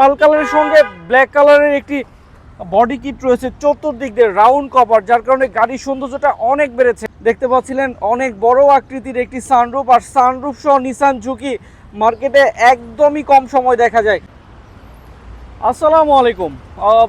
পাল কালারের সঙ্গে ব্ল্যাক কালারের একটি বডি কিট রয়েছে চতুর্দিক দিয়ে রাউন্ড কভার যার কারণে গাড়ির সৌন্দর্যটা অনেক বেড়েছে। দেখতে পাচ্ছিলেন অনেক বড় আকৃতির একটি সানরুফ আর সানরুফ সহ নিসান ঝুঁকি মার্কেটে একদমই কম সময় দেখা যায়। আসসালামু আলাইকুম।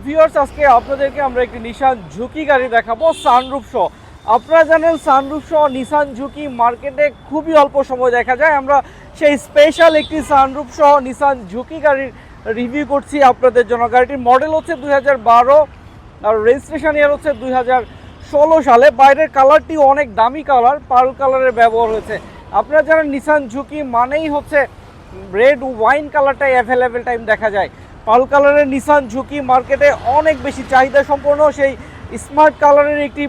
ভিউয়ার্স আজকে আপনাদেরকে আমরা একটি নিসান ঝুঁকি গাড়ি দেখাবো সানরুফ সহ। আপনারা জানেন সানরুফ সহ নিসান ঝুঁকি মার্কেটে খুবই অল্প সময় দেখা যায়। আমরা সেই স্পেশাল একটি সানরুফ সহ নিসান ঝুঁকি গাড়ির রিভিউ করছি আপনাদের জন্য। গাড়িটির মডেল হচ্ছে দুই হাজার বারো, আর রেজিস্ট্রেশন ইয়ার হচ্ছে দুই ষোলো সালে। বাইরের কালারটি অনেক দামি কালার পার্ল কালারের ব্যবহার হয়েছে। আপনারা যারা নিসান ঝুঁকি মানেই হচ্ছে রেড ওয়াইন কালারটাই অ্যাভেলেবেল টাইম দেখা যায়। পাল কালারের নিসান ঝুঁকি মার্কেটে অনেক বেশি চাহিদা সম্পন্ন। সেই স্মার্ট কালারের একটি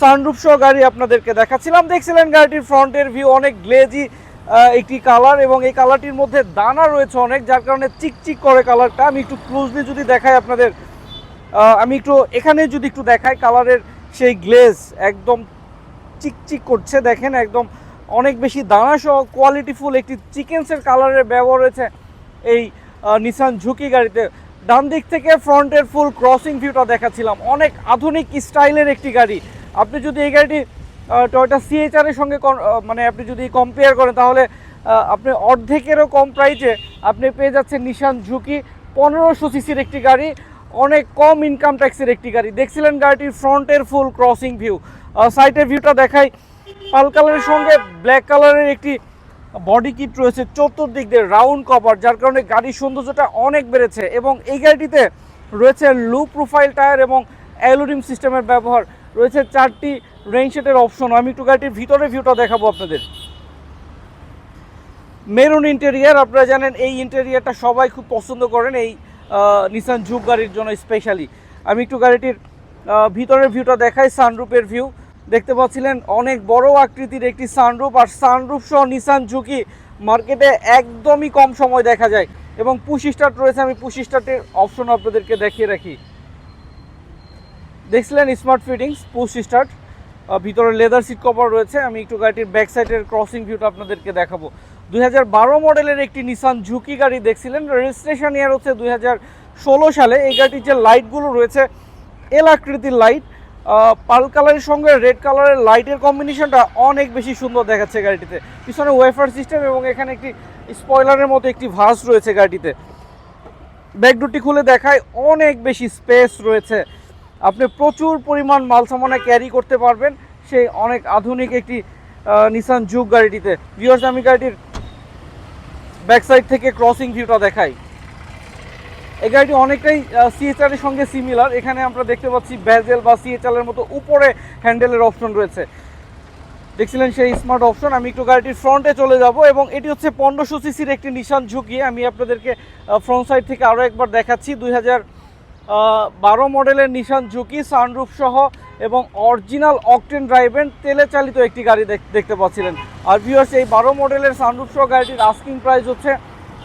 সানরুফ সহ গাড়ি আপনাদেরকে দেখাচ্ছিলাম। দেখছিলেন গাড়িটির ফ্রন্টের ভিউ অনেক গ্লেজি একটি কালার এবং এই কালারটির মধ্যে দানা রয়েছে অনেক, যার কারণে চিকচিক করে কালারটা আমি একটু ক্লোজলি যদি দেখাই আপনাদের আমি একটু এখানে যদি একটু দেখাই কালারের সেই গ্লেজ একদম চিকচিক করছে। দেখেন, একদম অনেক বেশি দানা সহ কোয়ালিটিফুল একটি চিকেন্সের কালারের ব্যবহার রয়েছে এই নিসান ঝুঁকি গাড়িতে। ডান দিক থেকে ফ্রন্টের ফুল ক্রসিং ভিউটা দেখাচ্ছিলাম। অনেক আধুনিক স্টাইলের একটি গাড়ি। আপনি যদি এই গাড়িটি টয়টা সিএইচআর এর সঙ্গে মানে আপনি যদি কম্পেয়ার করেন, তাহলে আপনি অর্ধেকেরও কম প্রাইসে আপনি পেয়ে যাচ্ছেন নিশান ঝুঁকি পনেরোশো সিসির একটি গাড়ি, অনেক কম ইনকাম ট্যাক্সের একটি গাড়ি। দেখছিলেন গাড়িটির ফ্রন্টের ফুল ক্রসিং ভিউ সাইটের ভিউটা দেখাই। পাল কালারের সঙ্গে ব্ল্যাক কালারের একটি বডি কিট রয়েছে চতুর্দিক দিয়ে রাউন্ড কভার যার কারণে গাড়ির সৌন্দর্যটা অনেক বেড়েছে এবং এই গাড়িটিতে রয়েছে লু প্রোফাইল টায়ার এবং অ্যালুরিম সিস্টেমের ব্যবহার। রয়েছে চারটি রেইনশেটের অপশন আমি একটু গাড়িটির ভিতরে ভিউটা দেখাবো আপনাদের। মেরুন ইন্টেরিয়ার আপনারা জানেন এই ইন্টেরিয়ারটা সবাই খুব পছন্দ করেন, এই নিসান জুক গাড়ির জন্য স্পেশালি আমি একটু গাড়িটির ভিতরের ভিউটা দেখাই সানরুপের ভিউ দেখতে পাচ্ছিলেন অনেক বড় আকৃতির একটি সানরুপ আর সানরুপ সহ নিসান ঝুঁকি মার্কেটে একদমই কম সময় দেখা যায়। এবং পুশ স্টার্ট রয়েছে, আমি পুশ স্টার্টের অপশন আপনাদেরকে দেখিয়ে রাখি। দেখছিলেন স্মার্ট ফিটিংস পুশ স্টার্ট ভিতরে লেদার সিট কভার রয়েছে। আমি একটু গাড়িটির ব্যাক সাইডের ক্রসিং ভিউটা আপনাদেরকে দেখাবো। দু হাজার বারো মডেলের একটি নিসান ঝুঁকি গাড়ি দেখছিলেন। রেজিস্ট্রেশন ইয়ার হচ্ছে দু হাজার ষোলো সালে। এই গাড়িটির যে লাইটগুলো রয়েছে এল আকৃতির লাইট পাল কালারের সঙ্গে রেড কালারের লাইটের কম্বিনেশনটা অনেক বেশি সুন্দর দেখাচ্ছে গাড়িটিতে। পিছনে ওয়েফার সিস্টেম এবং এখানে একটি স্পয়লারের মতো একটি ভাস রয়েছে গাড়িটিতে। ব্যাকডোরটি খুলে দেখায়, অনেক বেশি স্পেস রয়েছে। আপনি প্রচুর পরিমাণ মাল সামানে ক্যারি করতে পারবেন। সেই অনেক আধুনিক একটি নিসান যুগ গাড়িটিতে। ভিউয়ার্স আমি গাড়িটির ব্যাক সাইড থেকে ক্রসিং ভিউটা দেখাই। এই গাড়িটি অনেকটাই সিএচআর এর সঙ্গে সিমিলার এখানে আমরা দেখতে পাচ্ছি ব্যাজেল বা সিএচআর এর মতো উপরে হ্যান্ডেলের অপশন রয়েছে। দেখছিলেন সেই স্মার্ট অপশন আমি একটু গাড়িটির ফ্রন্টে চলে যাব এবং এটি হচ্ছে পনেরোশো সিসির একটি নিশান ঝুঁকি আমি আপনাদেরকে ফ্রন্ট সাইড থেকে আরও একবার দেখাচ্ছি। দুই হাজার বারো মডেলের নিশান ঝুঁকি সানরুফ সহ এবং অরিজিনাল অকটেন ড্রাইভেন তেলে চালিত একটি গাড়ি দেখ- দেখতে পাচ্ছিলেন। আর ভিউয়ার্স এই বারো মডেলের সানরুফ সহ গাড়িটির আস্কিং প্রাইস হচ্ছে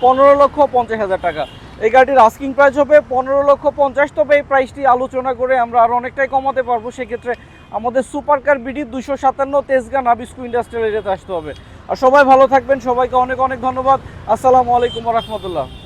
পনেরো লক্ষ পঞ্চাশ হাজার টাকা। এই গাড়িটির আস্কিং প্রাইস হবে পনেরো লক্ষ পঞ্চাশ। তবে এই প্রাইসটি আলোচনা করে আমরা আরও অনেকটাই কমাতে পারব। সেক্ষেত্রে আমাদের সুপার কার বিডি দুশো সাতান্ন তেজগাঁ নাবিস্কু ইন্ডাস্ট্রিয়াল এরিয়াতে আসতে হবে। আর সবাই ভালো থাকবেন। সবাইকে অনেক অনেক ধন্যবাদ। আসসালামু আলাইকুম রহমতুল্লাহ।